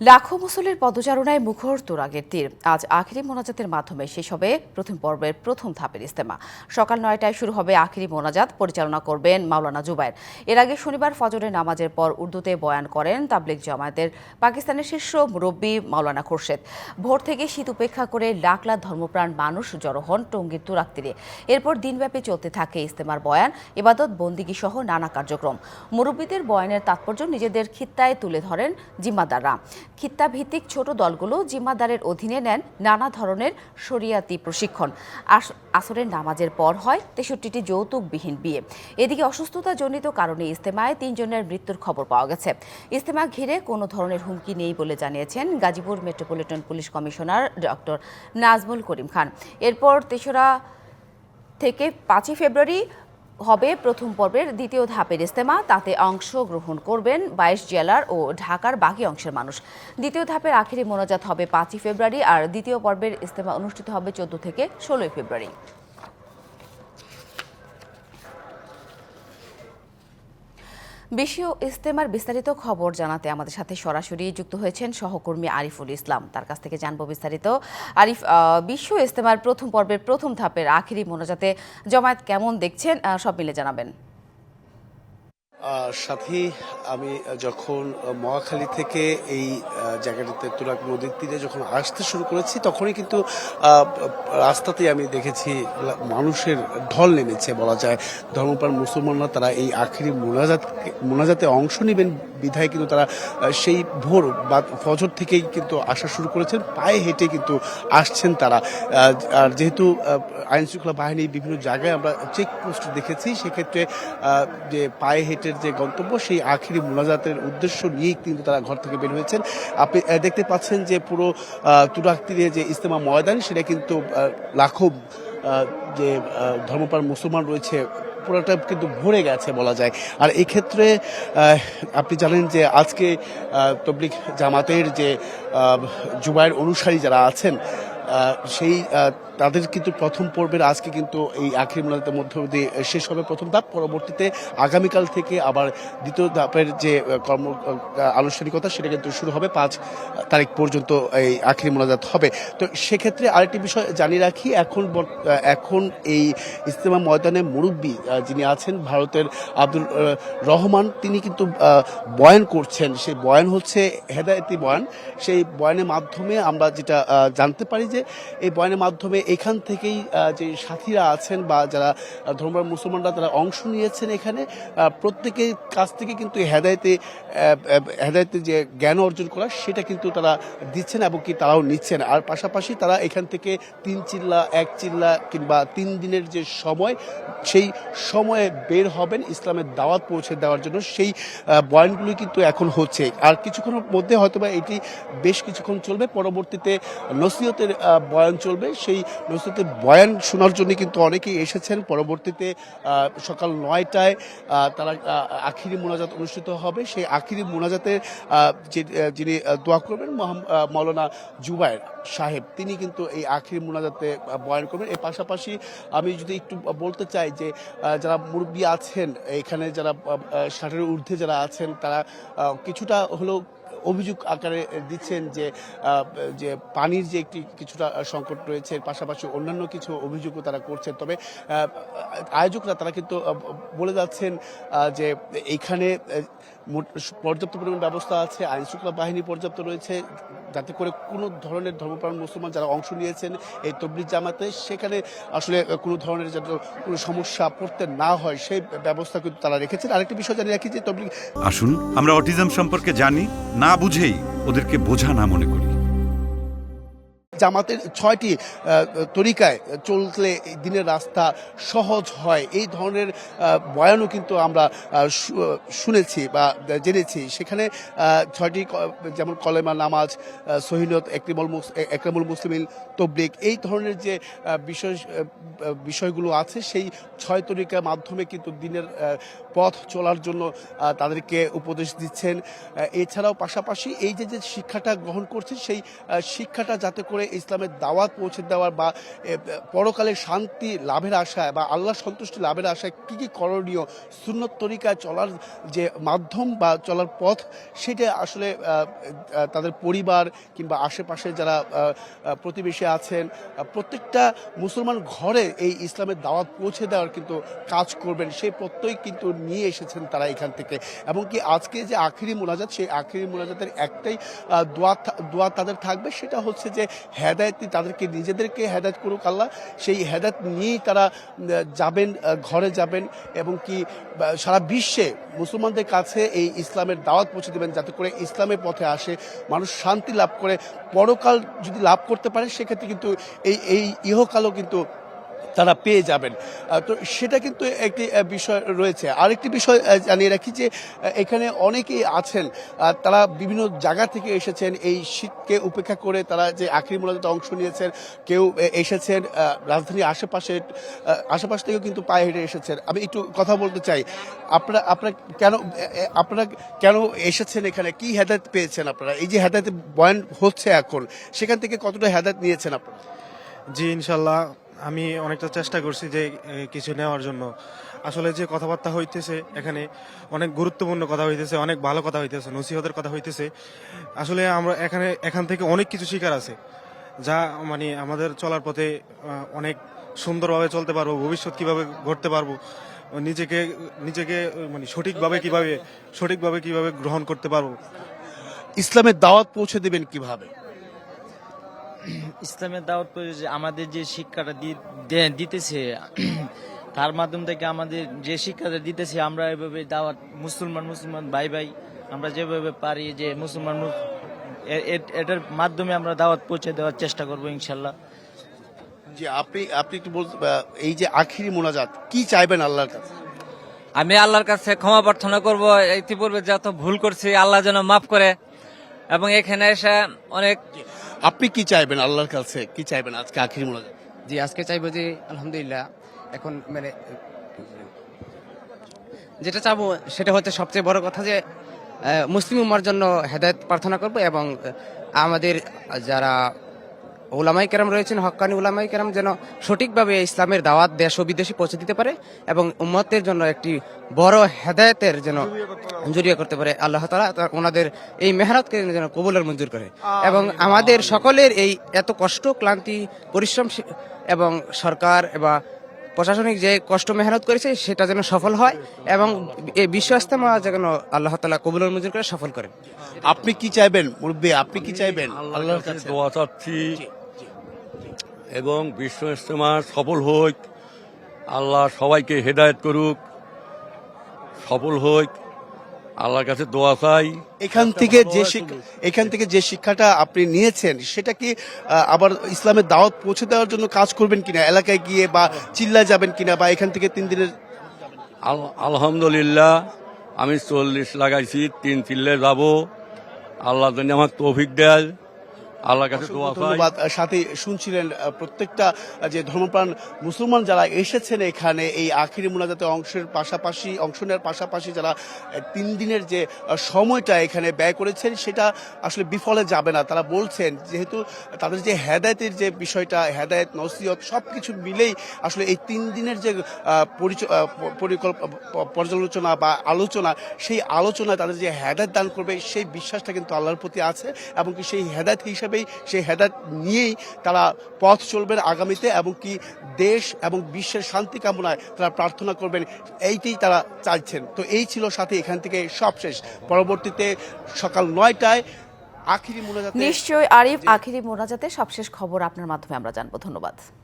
লাখো মুসলের পদচারণায় মুখর তুরাগের তীর। আজ আখিরি মোনাজাতের মাধ্যমে শেষ হবে প্রথম পর্বের প্রথম ধাপের ইস্তেমা সকাল নয়টায় শুরু হবে আখিরি মোনাজাত, পরিচালনা করবেন মাওলানা জুবাইর এর আগে শনিবার ফজরের নামাজের পর উর্দুতে বয়ান করেন তাবলিক জামায়াতের পাকিস্তানের শীর্ষ মুরব্বী মাওলানা খোরশেদ। ভোর থেকে শীত উপেক্ষা করে লাখ লাখ ধর্মপ্রাণ মানুষ জড়ো হন টঙ্গীর তুরাগ তীরে। এরপর দিনব্যাপী চলতে থাকে ইস্তেমার বয়ান, ইবাদত বন্দিগি সহ নানা কার্যক্রম। মুরব্বীদের বয়ানের তাৎপর্য নিজেদের খিত্তায় তুলে ধরেন জিম্মাদাররা। খিত্তা ভিত্তিক ছোট দলগুলো জিম্মাদারের অধীনে নেন নানা ধরনের শরিয়াতি প্রশিক্ষণ। আস- আসরের নামাজের পর হয় তেষট্টিটি যৌতুকবিহীন বিয়ে। এদিকে অসুস্থতাজনিত কারণে ইস্তেমায় তিনজনের মৃত্যুর খবর পাওয়া গেছে। ইস্তেমা ঘিরে কোনো ধরনের হুমকি নেই বলে জানিয়েছেন Gazipur metropolitan police commissioner doctor Nazmul Karim Khan. এরপর তেসরা থেকে পাঁচই ফেব্রুয়ারি হবে প্রথম পর্বের দ্বিতীয় ধাপের ইস্তেমা তাতে অংশগ্রহণ করবেন বাইশ জেলার ও ঢাকার বাকি অংশের মানুষ। দ্বিতীয় ধাপের আখেরি মোনাজাত হবে পাঁচই ফেব্রুয়ারি আর দ্বিতীয় পর্বের ইস্তেমা অনুষ্ঠিত হবে চোদ্দ থেকে ষোলোই ফেব্রুয়ারি। বিশ্ব ইস্তেমার বিস্তারিত খবর জানাতে আমাদের সাথে সরাসরি যুক্ত হয়েছেন সহকর্মী আরিফুল ইসলাম। তার কাছ থেকে জানব বিস্তারিত। আরিফ বিশ্ব ইস্তেমার প্রথম পর্বের প্রথম ধাপের আখেরি মোনাজাতে জমায়েত কেমন দেখছেন? সব মিলে জানাবেন। সাথী, আমি যখন মহাখালী থেকে এই জায়গাটাতে তুরাগ নদীর তীরে যখন আসতে শুরু করেছি, তখনই কিন্তু রাস্তাতে রাস্তাতেই আমি দেখেছি মানুষের ঢল নেমেছে, বলা যায়। ধর্মপ্রাণ মুসলমানরা তারা এই আখেরি মোনাজাত মোনাজাতে অংশ নেবেন বিধায় কিন্তু তারা সেই ভোর বা ফজর থেকেই কিন্তু আসা শুরু করেছেন, পায়ে হেঁটে কিন্তু আসছেন তারা। আর যেহেতু আইন শৃঙ্খলা বাহিনীর বিভিন্ন জায়গায় আমরা চেকপোস্ট দেখেছি, সেক্ষেত্রে যে পায়ে হেঁটের যে গন্তব্য, সেই আখিরি মোনাজাতের উদ্দেশ্য নিয়েই কিন্তু তারা ঘর থেকে বের হয়েছেন। আপনি দেখতে পাচ্ছেন যে পুরো তুরাগ তীরে যে ইস্তেমা ময়দান, সেটা কিন্তু লাখো যে ধর্মপ্রাণ মুসলমান রয়েছে পুরোটা কিন্তু ভরে গেছে বলা যায়। আর এই ক্ষেত্রে আপনি জানেন যে আজকে তবলিক জামাতের যে জুবাইয়ের অনুসারী যারা আছেন সেই তাদের কিন্তু প্রথম পর্বের আজকে কিন্তু এই আখির মোনাজাতের মধ্য দিয়ে শেষ হবে প্রথম ধাপ। পরবর্তীতে আগামীকাল থেকে আবার দ্বিতীয় ধাপের যে কর্ম আনুষ্ঠানিকতা, সেটা কিন্তু শুরু হবে পাঁচ তারিখ পর্যন্ত এই আখির মোনাজাত হবে। তো সেক্ষেত্রে আরেকটি বিষয় জানিয়ে রাখি, এখন এখন এই ইস্তেমা ময়দানে মুরব্বী যিনি আছেন ভারতের আব্দুল রহমান, তিনি কিন্তু বয়ান করছেন। সেই বয়ান হচ্ছে হেদায়তি বয়ান। সেই বয়ানের মাধ্যমে আমরা যেটা জানতে পারি যে এই বয়ানের মাধ্যমে এখান থেকেই যে সাথীরা আছেন বা যারা ধর্মের মুসলমানরা তারা অংশ নিয়েছেন এখানে প্রত্যেকের কাছ থেকে কিন্তু হেদায়তে হেদায়তে যে জ্ঞান অর্জন করা, সেটা কিন্তু তারা দিচ্ছেন এবং কি তারাও নিচ্ছেন। আর পাশাপাশি তারা এখান থেকে তিন চিল্লা, এক চিল্লা কিংবা তিন দিনের যে সময়, সেই সময়ে বের হবেন, ইসলামের দাওয়াত পৌঁছে দেওয়ার জন্য, সেই বয়ানগুলি কিন্তু এখন হচ্ছে। আর কিছুক্ষণের মধ্যে হয়তোবা এটি বেশ কিছুক্ষণ চলবে। পরবর্তীতে নসিহতের বয়ান চলবে। সেই নসিহতের বয়ান শোনার জন্য কিন্তু অনেকেই এসেছেন। পরবর্তীতে সকাল নয়টায় তারা আখিরি মোনাজাত অনুষ্ঠিত হবে। সেই আখিরি মোনাজাতের যে- যিনি দোয়া করবেন মৌলানা জুবায়ের সাহেব, তিনি কিন্তু এই আখিরি মোনাজাতে বয়ান করবেন। এর পাশাপাশি আমি যদি একটু বলতে চাই যে যারা মুরব্বী আছেন, এখানে যারা ষাটের ঊর্ধ্বে যারা আছেন, তারা কিছুটা হলেও অভিযোগ আকারে দিচ্ছেন যে যে পানির যে একটি কিছুটা সংকট রয়েছে পাশাপাশি অন্যান্য কিছু অভিযোগও তারা করছেন। তবে আয়োজকরা তারা কিন্তু বলে যাচ্ছেন যে এইখানে পর্যাপ্ত পরিমাণ ব্যবস্থা আছে, আইনশৃঙ্খলা বাহিনী পর্যাপ্ত রয়েছে যাতে করে কোনো ধরনের ধর্মপ্রাণ মুসলমান যারা অংশ নিয়েছেন এই তবলিগ জামাতে, সেখানে আসলে কোনো ধরনের যাতে কোনো সমস্যা পড়তে না হয়, সেই ব্যবস্থা কিন্তু তারা রেখেছেন। আরেকটি বিষয় জানিয়ে রাখি যে তবলিগ আসুন, আমরা অটিজম সম্পর্কে জানি, না বুঝেই ওদেরকে বোঝা না মনে করি। জামাতের ছয়টি তরিকায় চললে দিনের রাস্তা সহজ হয়। এই ধরনের বয়ানও কিন্তু আমরা শুনেছি বা জেনেছি। সেখানে ছয়টি যেমন কলেমা নামাজ সহিনত একরিমুল একরামুল মুসলিমিন তবলিক এই ধরনের যে বিষয় বিষয়গুলো আছে, সেই ছয় তরিকার মাধ্যমে কিন্তু দিনের পথ চলার জন্য তাদেরকে উপদেশ দিচ্ছেন। এছাড়াও পাশাপাশি এই যে যে শিক্ষাটা গ্রহণ করছে সেই শিক্ষাটা যাতে করে ইসলামের দাওয়াত পৌঁছে দেওয়ার বা পরকালে শান্তি লাভের আশায় বা আল্লাহ সন্তুষ্টি লাভের আশায় কী কী করণীয় সুন্নত তরিকায় চলার যে মাধ্যম বা চলার পথ, সেটা আসলে তাদের পরিবার কিংবা আশেপাশে যারা প্রতিবেশী আছেন প্রত্যেকটা মুসলমান ঘরে এই ইসলামের দাওয়াত পৌঁছে দেওয়ার কিন্তু কাজ করবেন। সেই প্রত্যয় কিন্তু নিয়ে এসেছেন তারা এখান থেকে। এবং কি আজকে যে আখিরি মোনাজাত, সেই আখিরি মোনাজাতের একটাই দোয়া দোয়া তাদের থাকবে, সেটা হচ্ছে যে হেদায়ত তাদেরকে, নিজেদেরকে হেদায়ত করুক আল্লাহ। সেই হেদায়ত নিয়েই তারা যাবেন ঘরে যাবেন এবং কি সারা বিশ্বে মুসলমানদের কাছে এই ইসলামের দাওয়াত পৌঁছে দেবেন যাতে করে ইসলামের পথে আসে, মানুষ শান্তি লাভ করে। পরকাল যদি লাভ করতে পারে, সেক্ষেত্রে কিন্তু এই এই ইহকালও কিন্তু তারা পেয়ে যাবেন। তো সেটা কিন্তু একটি বিষয় রয়েছে। আরেকটি বিষয় জানিয়ে রাখি যে এখানে অনেকেই আছেন তারা বিভিন্ন জায়গা থেকে এসেছেন। এই শীতকে উপেক্ষা করে তারা যে আখরি মোনাজাতে অংশ নিয়েছেন, কেউ এসেছেন রাজধানীর আশেপাশে আশেপাশ থেকেও কিন্তু পায়ে হেঁটে এসেছেন। আমি একটু কথা বলতে চাই, আপনারা আপনারা কেন আপনারা কেন এসেছেন এখানে? কি হেদায়ত পেয়েছেন আপনারা? এই যে হেদায়ত বয়ান হচ্ছে এখন, সেখান থেকে কতটা হেদায়ত নিয়েছেন আপনারা? জি, ইনশাল্লাহ। আমি অনেকটা চেষ্টা করছি যে কিছু নেওয়ার জন্য। আসলে যে কথাবার্তা হইতেছে এখানে, অনেক গুরুত্বপূর্ণ কথা হইতেছে, অনেক ভালো কথা হইতেছে, নসিহতের কথা হইতেছে। আসলে আমরা এখানে, এখান থেকে অনেক কিছু শিকার আছে, যা মানে আমাদের চলার পথে অনেক সুন্দরভাবে চলতে পারব, ভবিষ্যৎ কীভাবে গড়তে পারব, নিজেকে নিজেকে মানে সঠিকভাবে কীভাবে সঠিকভাবে কীভাবে গ্রহণ করতে পারব। ইসলামের দাওয়াত পৌঁছে দেবেন কীভাবে? ইসলামের দাওয়াত আমাদের যে শিক্ষাটা দি- দে- দিতেছে তার মাধ্যম থেকে আমাদের যে শিক্ষাটা দিতেছে আমরা এভাবে দাওয়াত মুসলমান মুসলমান ভাই ভাই আমরা যেভাবে পারি যে মুসলমান এটার মাধ্যমে আমরা দাওয়াত পৌঁছে দেওয়ার চেষ্টা করব ইনশাল্লাহ। যে আপনি আপনি একটু বলতে এই যে আখিরি মোনাজাত কি চাইবেন আল্লাহর কাছে? আমি আল্লাহর কাছে ক্ষমা প্রার্থনা করব। ইতিপূর্বে যত ভুল করছি আল্লাহ যেন মাফ করে। এবং এখানে এসে অনেক আপনি কি চাইবেন আল্লাহর কাছে? কি চাইবেন আজকে আখির মোনাজাত? জি, আজকে চাইব যে, আলহামদুলিল্লাহ, এখন মানে যেটা চাবো সেটা হচ্ছে সবচেয়ে বড় কথা যে মুসলিম উম্মার জন্য হেদায়ত প্রার্থনা করব এবং আমাদের যারা ওলামাই কেরাম রয়েছেন হক্কানি ওলামাই কেরাম যেন সঠিকভাবে ইসলামের দাওয়াত দেশ ও বিদেশে পৌঁছে দিতে পারে এবং উম্মতের জন্য একটি বড় হেদায়তের যেন জড়িয়ে করতে পারে। আল্লাহ তালা ওনাদের এই মেহনতকে যেন কবুলের মঞ্জুর করে। এবং আমাদের সকলের এই এত কষ্ট ক্লান্তি পরিশ্রম এবং সরকার বা প্রশাসনিক যে কষ্ট মেহনত করেছে সেটা যেন সফল হয় এবং এই বিশ্ব ইস্তেমা যেন আল্লাহ তালা কবুলের মঞ্জুর করে সফল করেন। আপনি কি চাইবেন? মুরব্বী আপনি কি চাইবেন? আল্লাহর কাছে কাছে। দোয়া চাচ্ছি। এবং বিশ্ব ইস্তেমা সফল হোক আল্লাহ সবাইকে হেদায়ত করুক সফল হোক আল্লাহর কাছে দোয়া চাই। এখান থেকে যে শিক্ষা এখান থেকে যে শিক্ষাটা আপনি নিয়েছেন সেটা কি আবার ইসলামের দাওয়াত পৌঁছে দেওয়ার জন্য কাজ করবেন কিনা এলাকায় গিয়ে বা চিল্লায় যাবেন কিনা বা এখান থেকে তিন দিনের আল- আলহামদুলিল্লাহ আমি চল্লিশ লাগাইছি তিন চিল্লে যাব। আল্লাহ যেন আমার তৌফিক দেয়। আল্লাহর কাছে দোয়া ধন্যবাদ। সাথে শুনছিলেন প্রত্যেকটা যে ধর্মপ্রাণ মুসলমান যারা এসেছেন এখানে এই আখিরি মোনাজাতে অংশের পাশাপাশি অংশ নেওয়ার পাশাপাশি যারা তিন দিনের যে সময়টা এখানে ব্যয় করেছেন সেটা আসলে বিফলে যাবে না। তারা বলছেন যেহেতু তাদের যে হেদায়তের যে বিষয়টা হেদায়ত নসিহত সব কিছু মিলেই আসলে এই তিন দিনের যে পর্যালোচনা বা আলোচনা সেই আলোচনায় তাদের যে হেদায়ত দান করবে সেই বিশ্বাসটা কিন্তু আল্লাহর প্রতি আছে এবং কি সেই হেদায়ত হিসাবেই সেই হেদায়ত নিয়েই তারা পথ চলবেন আগামীতে এবং কি দেশ এবং বিশ্বের শান্তি কামনায় তারা প্রার্থনা করবেন, এইটাই তারা চাইছেন। তো এই ছিল সাথে এখান থেকে সব শেষ পরবর্তীতে সকাল নয়টায় আখিরি মোনাজাতে নিশ্চয়ই আরিফ, আখিরি মোনাজাতে সবশেষ খবর আপনার মাধ্যমে আমরা জানব। ধন্যবাদ।